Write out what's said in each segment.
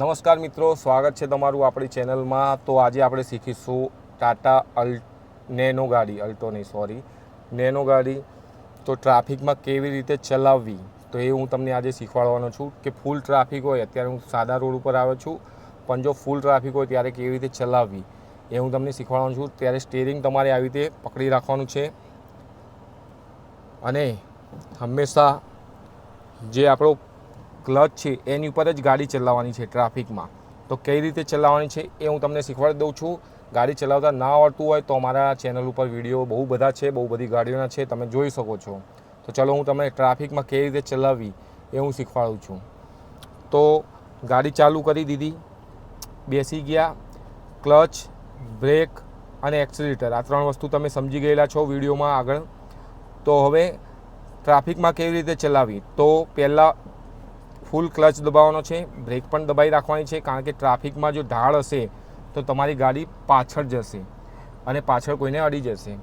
નમસ્કાર મિત્રો, સ્વાગત છે તમારું આપણી ચેનલમાં. તો આજે આપણે શીખીશું ટાટા અલ, નેનો ગાડી, અલ્ટો નહીં, સોરી. નેનો ગાડી, તો ટ્રાફિકમાં કેવી રીતે ચલાવવી? તો એ હું તમને આજે શીખવાડવાનો છું કે ફૂલ ટ્રાફિક હોય, અત્યારે હું સાદા રોડ ઉપર આવ્યો છું, પણ જો ફૂલ ટ્રાફિક હોય ત્યારે કેવી રીતે ચલાવવી? એ હું તમને શીખવાડવાનો છું. ત્યારે સ્ટેરિંગ તમારે આવી રીતે પકડી રાખવાનું છે. અને હંમેશા જે આપણો ક્લચ છે, એની ઉપર જ ગાડી ચલાવવાની છે ટ્રાફિકમાં. તો કઈ રીતે ચલાવવાની છે એ હું તમને શીખવાડી દઉં છું. ગાડી ચલાવતા ના આવડતું હોય તો અમારા ચેનલ ઉપર વીડિયો બહુ બધા છે, બહુ બધી ગાડીઓના છે, તમે જોઈ શકો છો. તો ચલો હું તમને ટ્રાફિકમાં કેવી રીતે ચલાવવી એ હું શીખવાડું છું. તો ગાડી ચાલુ કરી દીધી, બેસી ગયા, ક્લચ, બ્રેક અને એક્સિલેટર. આ ત્રણ વસ્તુ તમે સમજી ગયેલા છો વિડીયોમાં આગળ. તો હવે ટ્રાફિકમાં કેવી રીતે ચલાવવી? તો પહેલાં ફૂલ ક્લચ દબાવવાનો છે, બ્રેક પણ દબાઈ રાખવાની છે, કારણ કે ટ્રાફિકમાં જો ઢાળ હશે, તો તમારી ગાડી પાછળ જશે અને પાછળ કોઈને અડી જશે.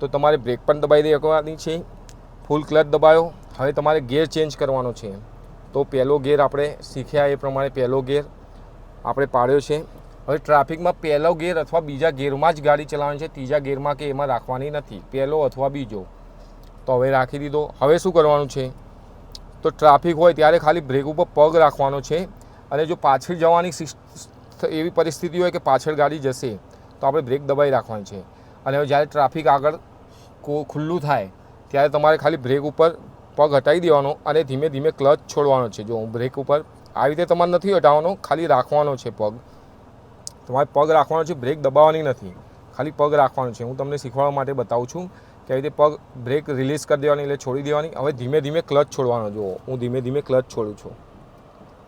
તો તમારે બ્રેક પણ દબાઈ દેવાની છે, ફૂલ ક્લચ દબાયો, હવે તમારે ગેર ચેન્જ કરવાનો છે. તો પહેલો ગેર આપણે શીખ્યા એ પ્રમાણે પહેલો ગેર આપણે પાડ્યો છે. હવે ટ્રાફિકમાં પહેલો ગેર અથવા બીજા ગેરમાં જ ગાડી ચલાવવાની છે, ત્રીજા ગેરમાં કે એમાં રાખવાની નથી, પહેલો અથવા બીજો. તો હવે રાખી દીધો. હવે શું કરવાનું છે? તો ટ્રાફિક હોય ત્યારે ખાલી બ્રેક ઉપર પગ રાખવાનો છે. અને જો પાછળ જવાની એવી પરિસ્થિતિ હોય કે પાછળ ગાડી જશે, તો આપણે બ્રેક દબાઈ રાખવાની છે. અને હવે જ્યારે ટ્રાફિક આગળ ખુલ્લું થાય, ત્યારે તમારે ખાલી બ્રેક ઉપર પગ હટાવી દેવાનો અને ધીમે ધીમે ક્લચ છોડવાનો છે. જો હું બ્રેક ઉપર આવી રીતે તમારે નથી હટાવવાનો, ખાલી રાખવાનો છે પગ. તમારે પગ રાખવાનો છે, બ્રેક દબાવવાની નથી. ખાલી પગ રાખવાનો છે. હું તમને શીખવાડવા માટે બતાવું છું આવી રીતે પગ બ્રેક રિલીઝ કરી દેવાની એટલે છોડી દેવાની. હવે ધીમે ધીમે ક્લચ છોડવાનો, જુઓ. હું ધીમે ધીમે ક્લચ છોડું છું.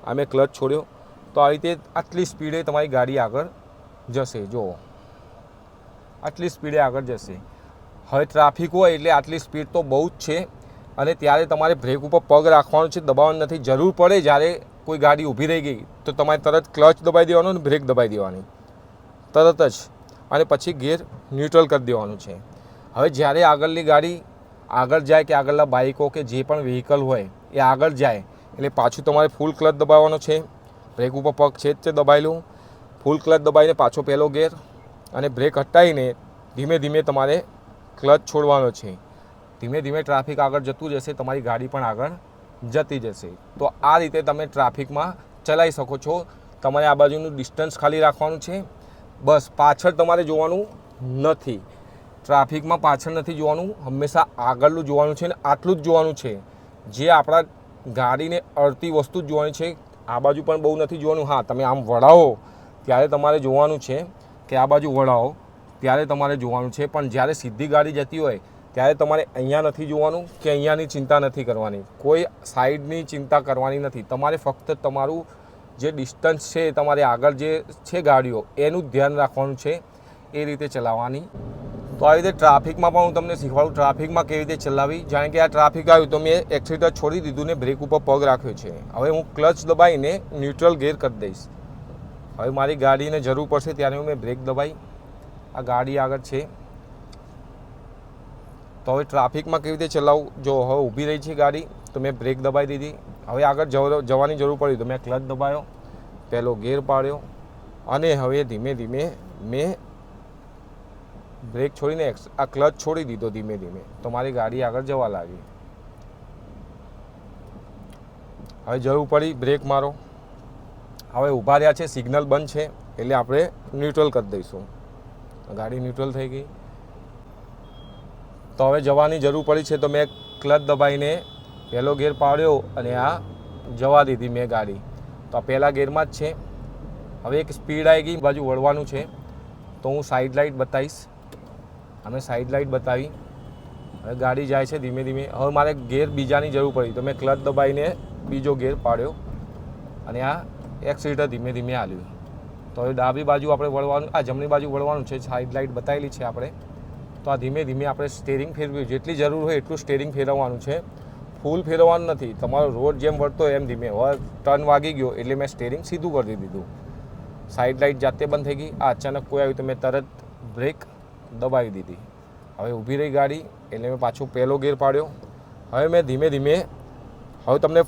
આ મેં ક્લચ છોડ્યો. તો આ રીતે આટલી સ્પીડે તમારી ગાડી આગળ જશે, જુઓ. આટલી સ્પીડે આગળ જશે. હવે ટ્રાફિક હોય એટલે આટલી સ્પીડ તો બહુ જ છે. અને ત્યારે તમારે બ્રેક ઉપર પગ રાખવાનો છે, દબાવવાનું નથી. જરૂર પડે જ્યારે કોઈ ગાડી ઊભી રહી ગઈ, તો તમારે તરત ક્લચ દબાઈ દેવાનો અને બ્રેક દબાઈ દેવાની. તરત જ. અને પછી ગેર ન્યુટ્રલ કરી દેવાનું છે. હવે જ્યારે આગળની ગાડી આગળ જાય કે આગળના બાઇકો કે જે પણ વ્હીકલ હોય એ આગળ જાય, એટલે પાછું તમારે ફૂલ ક્લચ દબાવવાનો છે. બ્રેક ઉપર પગ છે તે દબાયેલું. ફૂલ ક્લચ દબાવીને પાછો પહેલો ગેર અને બ્રેક હટાવીને ધીમે ધીમે તમારે ક્લચ છોડવાનો છે. ધીમે ધીમે ટ્રાફિક આગળ જતું જશે, તમારી ગાડી પણ આગળ જતી જશે. તો આ રીતે તમે ટ્રાફિકમાં ચલાવી શકો છો. તમારે આ બાજુનું ડિસ્ટન્સ ખાલી રાખવાનું છે. બસ પાછળ તમારે જોવાનું નથી. ટ્રાફિકમાં પાછળ નથી જોવાનું, હંમેશા આગળનું જોવાનું છે ને આટલું જ જોવાનું છે. જે આપણા ગાડીને અડતી વસ્તુ જ જોવાની છે, આ બાજુ પણ બહુ નથી જોવાનું. હા, તમે આમ વળાવો, ત્યારે તમારે જોવાનું છે કે આ બાજુ વળાવો, ત્યારે તમારે જોવાનું છે. પણ જ્યારે સીધી ગાડી જતી હોય, ત્યારે તમારે અહીંયા નથી જોવાનું કે અહીંયાની ચિંતા નથી કરવાની. કોઈ સાઈડની ચિંતા કરવાની નથી. તમારે ફક્ત તમારું જે ડિસ્ટન્સ છે, તમારે આગળ જે છે ગાડીઓ, એનું ધ્યાન રાખવાનું છે, એ રીતે ચલાવવાની તો આવી રીતે ટ્રાફિકમાં પણ હું તમને શીખવાડું, ટ્રાફિકમાં કેવી રીતે ચલાવી જાણે કે આ ટ્રાફિક આવ્યું તો મેં એક્સિલેટર છોડી દીધું ને બ્રેક ઉપર પગ રાખ્યો છે. હવે હું ક્લચ દબાવીને ન્યુટ્રલ ગેર કરી દઈશ. હવે મારી ગાડીને જરૂર પડશે ત્યારે હું મેં બ્રેક દબાવી આ ગાડી આગળ છે. તો હવે ટ્રાફિકમાં કેવી રીતે ચલાવું? જો હવે ઊભી રહી છે ગાડી, તો મેં બ્રેક દબાવી દીધી. હવે આગળ જવ- જવાની જરૂર પડી તો મેં ક્લચ દબાયો, પહેલો ગેર પાડ્યો અને હવે ધીમે ધીમે મેં બ્રેક છોડીને આ ક્લચ છોડી દીધો ધીમે ધીમે. તો મારી ગાડી આગળ જવા લાગી. હવે જરૂર પડી બ્રેક મારો. હવે ઊભા રહ્યા છે, સિગ્નલ બંધ છે, એટલે આપણે ન્યુટ્રલ કરી દઈશું. ગાડી ન્યુટ્રલ થઈ ગઈ. તો હવે જવાની જરૂર પડી છે, તો મેં ક્લચ દબાઈને પહેલો ગેર પાડ્યો અને આ જવા દીધી મેં ગાડી. તો આ પહેલા ગેરમાં જ છે. હવે એક સ્પીડ આવી ગઈ, બાજુ વળવાનું છે. તો હું સાઈડ લાઇટ બતાવીશ. અમે સાઈડ લાઇટ બતાવી. હવે ગાડી જાય છે ધીમે ધીમે. હવે મારે ગેર બીજાની જરૂર પડી. તો મેં ક્લચ દબાવીને બીજો ગેર પાડ્યો. અને આ એક્સિલેટર ધીમે ધીમે હાલ્યું તો હવે ડાબી બાજુ આપણે વળવાનું, આ જમણી બાજુ વળવાનું છે સાઈડ લાઇટ બતાવેલી છે આપણે. તો આ ધીમે ધીમે આપણે સ્ટેરિંગ ફેરવ્યું. જેટલી જરૂર હોય એટલું સ્ટેરિંગ ફેરવવાનું છે. ફૂલ ફેરવવાનું નથી. તમારો રોડ જેમ વળતો એમ ધીમે. હવે ટર્ન વાગી ગયો એટલે મેં સ્ટેરિંગ સીધું કરી દીધું. સાઈડ લાઇટ જાતે બંધ થઈ ગઈ. આ અચાનક કોઈ આવ્યું તો મેં તરત બ્રેક દબાવી દીધી. હવે ઊભી રહી ગાડી એટલે મેં પાછો પહેલો ગેર પાડ્યો. હવે મેં ધીમે ધીમે, હવે તમને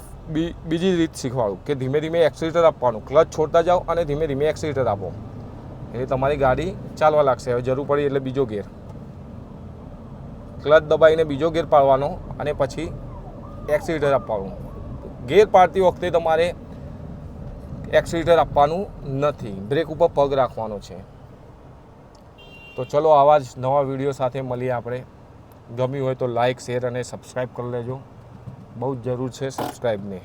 બીજી રીત શીખવાડું કે ધીમે ધીમે એક્સિલેટર આપવાનું. ક્લચ છોડતા જાઓ અને ધીમે ધીમે એક્સિલેટર આપો. એટલે તમારી ગાડી ચાલવા લાગશે. હવે જરૂર પડી એટલે બીજો ગેર. ક્લચ દબાવીને બીજો ગેર પાડવાનો અને પછી એક્સિલેટર આપવાનું. ગેર પાડતી વખતે તમારે એક્સિલેટર આપવાનું નથી. બ્રેક ઉપર પગ રાખવાનો છે. તો ચલો આવા જ નવા વીડિયો સાથે મળીએ આપણે. ગમ્યું હોય તો લાઇક શેર અને સબસ્ક્રાઈબ કરી લેજો. બહુ જ જરૂર છે સબસ્ક્રાઈબની